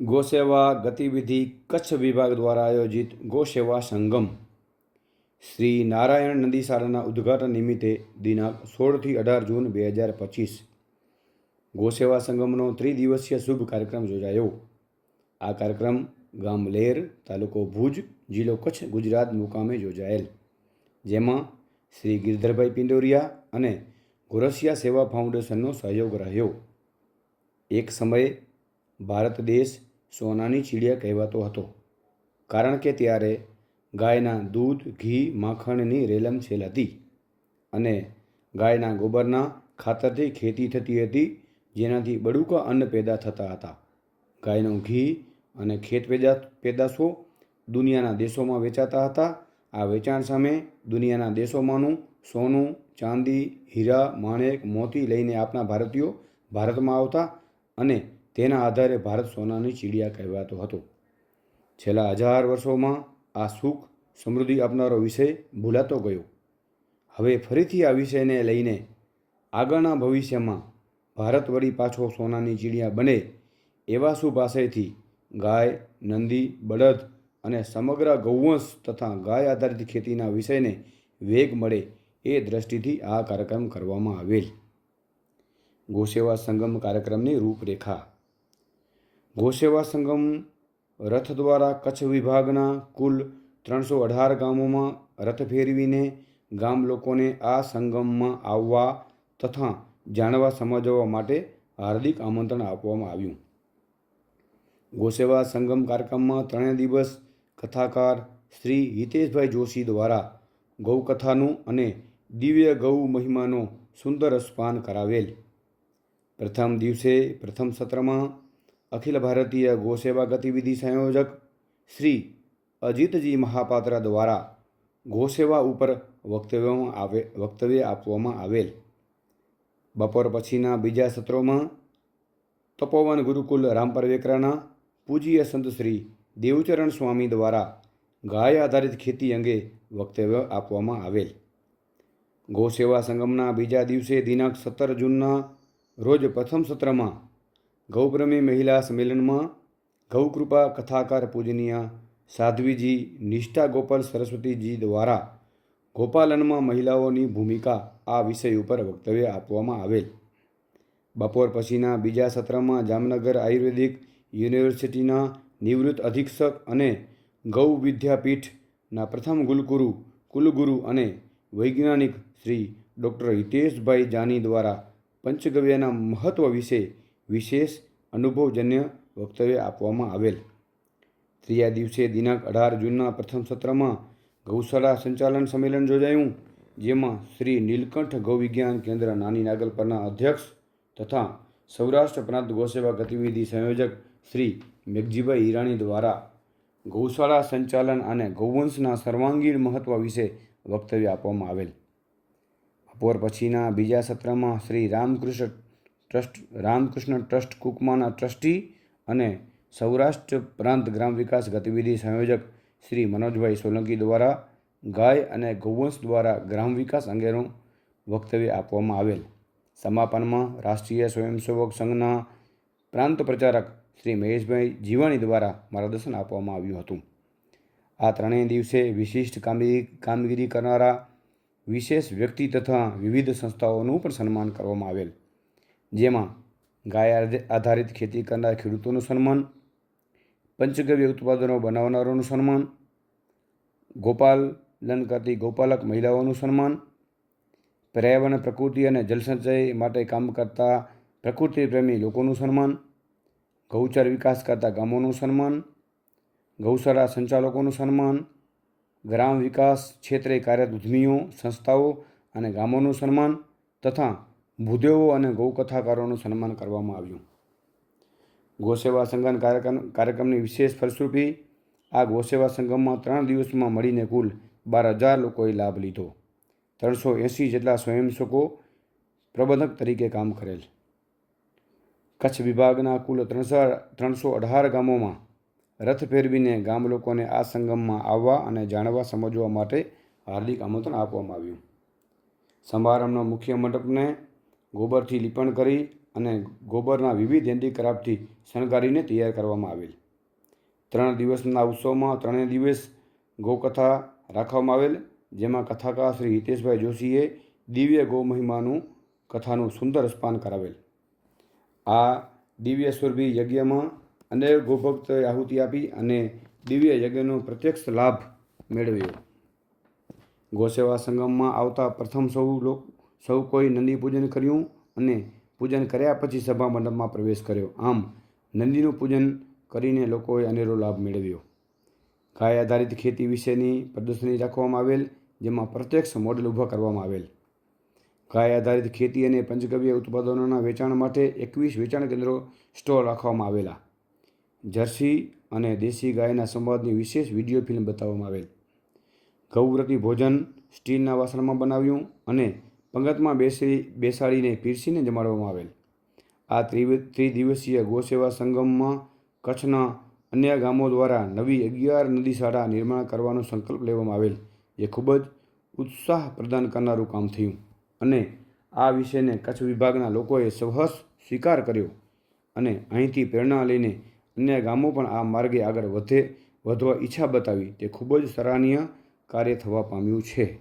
ગોસેવા ગતિવિધિ કચ્છ વિભાગ દ્વારા આયોજિત ગોસેવા સંગમ શ્રી નારાયણ નદી ઉદ્ઘાટન નિમિત્તે દિનાંક સોળથી અઢાર જૂન બે હજાર પચીસ ગોસેવા સંગમનો ત્રિદિવસીય શુભ કાર્યક્રમ યોજાયો. આ કાર્યક્રમ ગામ લેર, તાલુકો ભુજ, જિલ્લો કચ્છ, ગુજરાત મુકામે યોજાયેલ. જેમાં શ્રી ગિરધરભાઈ પિંડોરિયા અને ગોરસિયા સેવા ફાઉન્ડેશનનો સહયોગ રહ્યો. એક સમયે ભારત દેશ સોનાની ચીડિયા કહેવાતો હતો. કારણ કે ત્યારે ગાયના દૂધ, ઘી, માખણની રેલમછેલ હતી અને ગાયના ગોબરના ખાતરથી ખેતી થતી હતી, જેનાથી બડુકા અન્ન પેદા થતા હતા. ગાયનું ઘી અને ખેત પેદા, પેદાશો દુનિયાના દેશોમાં વેચાતા હતા. આ વેચાણ સામે દુનિયાના દેશોમાંનું સોનું, ચાંદી, હીરા, માણેક, મોતી લઈને આપણા ભારતીયો ભારતમાં આવતા અને તેના આધારે ભારત સોનાની ચીડિયા કહેવાતો હતો. છેલ્લા હજાર વર્ષોમાં આ સુખ સમૃદ્ધિ આપનારો વિષય ભૂલાતો ગયો. હવે ફરીથી આ વિષયને લઈને આગળના ભવિષ્યમાં ભારત વળી પાછો સોનાની ચીડિયા બને એવા શું પાસેથી ગાય, નંદી, બળદ અને સમગ્ર ગૌવંશ તથા ગાય આધારિત ખેતીના વિષયને વેગ મળે એ દ્રષ્ટિથી આ કાર્યક્રમ કરવામાં આવેલ. ગોસેવા સંગમ કાર્યક્રમની રૂપરેખા. ગોસેવા સંગમ રથ દ્વારા કચ્છ વિભાગના કુલ ત્રણસો અઢાર ગામોમાં રથ ફેરવીને ગામ લોકોને આ સંગમમાં આવવા તથા જાણવા સમજવા માટે હાર્દિક આમંત્રણ આપવામાં આવ્યું. ગોસેવા સંગમ કાર્યક્રમમાં ત્રણેય દિવસ કથાકાર શ્રી હિતેશભાઈ જોશી દ્વારા ગૌકથાનું અને દિવ્ય ગૌ મહિમાનો સુંદર સ્પાન કરાવેલ. પ્રથમ દિવસે પ્રથમ સત્રમાં અખિલ ભારતીય ગોસેવા ગતિવિધિ સંયોજક શ્રી અજીતજી મહાપાત્ર દ્વારા ગોસેવા ઉપર વક્તવ્યમાં આવે વક્તવ્ય આપવામાં આવેલ બપોર પછીના બીજા સત્રોમાં તપોવન ગુરુકુલ રામપર વેકરાના પૂજ્ય સંત શ્રી દેવચરણ સ્વામી દ્વારા ગાય આધારિત ખેતી અંગે વક્તવ્ય આપવામાં આવેલ ગૌસેવા સંગમના બીજા દિવસે દિનાંક સત્તર જૂનના રોજ પ્રથમ સત્રમાં ગૌપ્રેમી મહિલા સંમેલનમાં ગૌકૃપા, કથાકાર પૂજનીય સાધ્વીજી, નિષ્ઠા ગોપાલ સરસ્વતીજી દ્વારા ગોપાલનમાં મહિલાઓની ભૂમિકા આ વિષય ઉપર વક્તવ્ય આપવામાં આવેલ. બપોર પછીના બીજા સત્રમાં જામનગર આયુર્વેદિક યુનિવર્સિટીના નિવૃત્ત અધિક્ષક અને ગૌ વિદ્યાપીઠના પ્રથમ ગુલગુરુ, કુલગુરુ અને વૈજ્ઞાનિક શ્રી ડૉક્ટર હિતેશભાઈ જાની દ્વારા પંચગવ્યના મહત્ત્વ વિશે વિશેષ અનુભવજન્ય વક્તવ્ય આપવામાં આવેલ. ત્રીજા દિવસે દિનાંક અઢાર જૂનના પ્રથમ સત્રમાં ગૌશાળા સંચાલન સંમેલન યોજાયું, જેમાં શ્રી નીલકંઠ ગૌવિજ્ઞાન કેન્દ્ર નાની નાગલપરના અધ્યક્ષ તથા સૌરાષ્ટ્ર પ્રાંત ગૌસેવા ગતિવિધિ સંયોજક શ્રી મેઘજીભાઈ ઈરાણી દ્વારા ગૌશાળા સંચાલન અને ગૌવંશના સર્વાંગીણ મહત્ત્વ વિશે વક્તવ્ય આપવામાં આવેલ. બપોર પછીના બીજા સત્રમાં શ્રી રામકૃષ્ણ ટ્રસ્ટ, રામકૃષ્ણ ટ્રસ્ટ કુકમાના ટ્રસ્ટી અને સૌરાષ્ટ્ર પ્રાંત ગ્રામ વિકાસ ગતિવિધિ સંયોજક શ્રી મનોજભાઈ સોલંકી દ્વારા ગાય અને ગૌવંશ દ્વારા ગ્રામ વિકાસ અંગેનું વક્તવ્ય આપવામાં આવેલ. સમાપનમાં રાષ્ટ્રીય સ્વયંસેવક સંઘના પ્રાંત પ્રચારક શ્રી મહેશભાઈ જીવાણી દ્વારા માર્ગદર્શન આપવામાં આવ્યું હતું. આ ત્રણેય દિવસે વિશિષ્ટ કામગીરી કામગીરી કરનારા વિશેષ વ્યક્તિ તથા વિવિધ સંસ્થાઓનું પણ સન્માન કરવામાં આવેલ. જેમાં ગાય આધારિત ખેતી કરનાર ખેડૂતોનું સન્માન, પંચગવ્ય ઉત્પાદનો બનાવનારોનું સન્માન ગોપાલન કરતી ગોપાલક મહિલાઓનું સન્માન, પર્યાવરણ, પ્રકૃતિ અને જલસંચય માટે કામ કરતા પ્રકૃતિ પ્રેમી લોકોનું સન્માન, ગૌચર વિકાસ કરતા ગામોનું સન્માન ગૌશાળા સંચાલકોનું સન્માન, ગ્રામ વિકાસ ક્ષેત્રે કાર્યરત ઉદ્યમીઓ સંસ્થાઓ અને ગામોનું સન્માન તથા ભૂદેવો અને ગૌકથાકારોનું સન્માન કરવામાં આવ્યું. ગોસેવા સંગમ કાર્યક્રમ, કાર્યક્રમની વિશેષ ફલશ્રુતિ આ ગોસેવા સંગમમાં ત્રણ દિવસમાં મળીને કુલ બાર હજાર લોકોએ લાભ લીધો. ત્રણસો એંસી જેટલા સ્વયંસેવકો પ્રબંધક તરીકે કામ કરેલ. કચ્છ વિભાગના કુલ ત્રણસો ત્રણસો અઢાર ગામોમાં રથ ફેરવીને ગામ લોકોને આ સંગમમાં આવવા અને જાણવા સમજવા માટે હાર્દિક આમંત્રણ આપવામાં આવ્યું. સમારંભના મુખ્ય મંડપને ગોબરથી લીપણ કરી અને ગોબરના વિવિધ હેન્ડીક્રાફ્ટથી શણગારીને તૈયાર કરવામાં આવેલ. ત્રણ દિવસના ઉત્સવમાં ત્રણેય દિવસ ગૌકથા રાખવામાં આવેલ, જેમાં કથાકાર શ્રી હિતેશભાઈ જોશીએ દિવ્ય ગૌ મહિમાનું કથાનું સુંદર સ્પાન કરાવેલ. આ દિવ્ય સ્વરભી યજ્ઞમાં અનેક ગોભક્ત આહુતિ આપી અને દિવ્ય યજ્ઞનો પ્રત્યક્ષ લાભ મેળવ્યો. ગોસેવા સંગમમાં આવતા પ્રથમ સૌ લોક સૌ કોઈ નંદી પૂજન કર્યું અને પૂજન કર્યા પછી સભા મંડપમાં પ્રવેશ કર્યો. આમ નંદીનું પૂજન કરીને લોકોએ અનેરો લાભ મેળવ્યો. ગાય આધારિત ખેતી વિશેની પ્રદર્શની રાખવામાં આવેલ, જેમાં પ્રત્યક્ષ મોડેલ ઊભા કરવામાં આવેલ. ગાય આધારિત ખેતી અને પંચગવ્ય ઉત્પાદનોના વેચાણ માટે એકવીસ વેચાણ કેન્દ્રો સ્ટોલ રાખવામાં આવેલા. જર્સી અને દેશી ગાયના સંવાદની વિશેષ વીડિયો ફિલ્મ બતાવવામાં આવેલ. ગૌવ્રતી ભોજન સ્ટીલના વાસણમાં બનાવ્યું અને પંગતમાં બેસી, બેસાડીને પીરસીને જમાડવામાં આવેલ. આ ત્રિ ત્રિદિવસીય ગૌસેવા સંગમમાં કચ્છના અન્ય ગામો દ્વારા નવી અગિયાર નદી શાળા નિર્માણ કરવાનો સંકલ્પ લેવામાં આવેલ, જે ખૂબ જ ઉત્સાહ પ્રદાન કરનારું કામ થયું. અને આ વિષયને કચ્છ વિભાગના લોકોએ સહસ સ્વીકાર કર્યો અને અહીંથી પ્રેરણા લઈને અન્ય ગામો પણ આ માર્ગે આગળ વધે, વધવા ઈચ્છા બતાવી. તે ખૂબ જ સરાહનીય કાર્ય થવા પામ્યું છે.